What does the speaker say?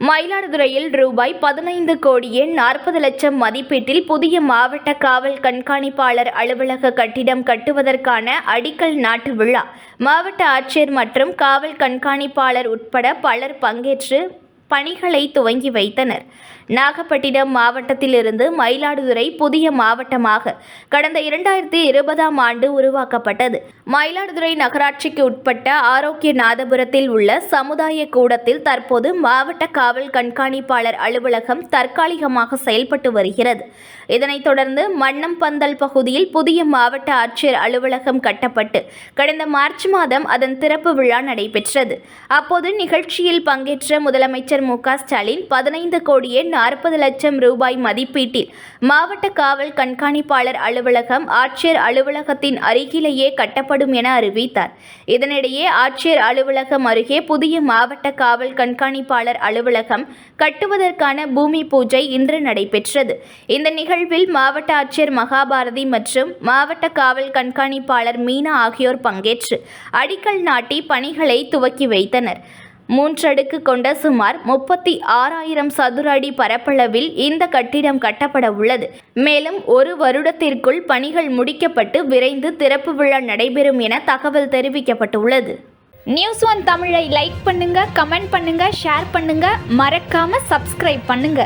மயிலாடுதுறையில் ரூபாய் பதினைந்து கோடியே நாற்பது லட்சம் மதிப்பீட்டில் புதிய மாவட்ட காவல் கண்காணிப்பாளர் அலுவலக கட்டிடம் கட்டுவதற்கான அடிக்கல் நாட்டு விழா. மாவட்ட ஆட்சியர் மற்றும் காவல் கண்காணிப்பாளர் உட்பட பலர் பங்கேற்று பணிகளை துவங்கி வைத்தனர். நாகப்பட்டினம் மாவட்டத்திலிருந்து மயிலாடுதுறை புதிய மாவட்டமாக கடந்த இரண்டாயிரத்தி இருபதாம் ஆண்டு உருவாக்கப்பட்டது. மயிலாடுதுறை நகராட்சிக்கு உட்பட்ட ஆரோக்கிய நாதபுரத்தில் உள்ள சமுதாய கூடத்தில் தற்போது மாவட்ட காவல் கண்காணிப்பாளர் அலுவலகம் தற்காலிகமாக செயல்பட்டு வருகிறது. இதனைத் தொடர்ந்து மன்னம்பந்தல் பகுதியில் புதிய மாவட்ட ஆட்சியர் அலுவலகம் கட்டப்பட்டு கடந்த மார்ச் மாதம் அதன் திறப்பு விழா நடைபெற்றது. அப்போது நிகழ்ச்சியில் பங்கேற்ற முதலமைச்சர் மு க ஸ்டாலின் பதினைந்து கோடியே நாற்பது லட்சம் ரூபாய் மதிப்பீட்டில் மாவட்ட காவல் கண்காணிப்பாளர் அலுவலகம் ஆட்சியர் அலுவலகத்தின் அருகிலேயே கட்டப்படும் என அறிவித்தார். இதனிடையே ஆட்சியர் அலுவலகம் அருகே புதிய மாவட்ட காவல் கண்காணிப்பாளர் அலுவலகம் கட்டுவதற்கான பூமி பூஜை இன்று நடைபெற்றது. இந்த நிகழ்வில் மாவட்ட ஆட்சியர் மகாபாரதி மற்றும் மாவட்ட காவல் கண்காணிப்பாளர் மீனா ஆகியோர் பங்கேற்று அடிக்கல் நாட்டி பணிகளை துவக்கி வைத்தனர். மூன்றடுக்கு கொண்ட சுமார் முப்பத்தி ஆறாயிரம் சதுர அடி பரப்பளவில் இந்த கட்டிடம் கட்டப்பட உள்ளது மேலும் ஒரு வருடத்திற்குள் பணிகள் முடிக்கப்பட்டு விரைந்து திறப்பு விழா நடைபெறும் என தகவல் தெரிவிக்கப்பட்டுள்ளது. நியூஸ் ஒன் தமிழை லைக் பண்ணுங்க கமெண்ட் பண்ணுங்க ஷேர் பண்ணுங்க. மறக்காம சப்ஸ்கிரைப் பண்ணுங்க.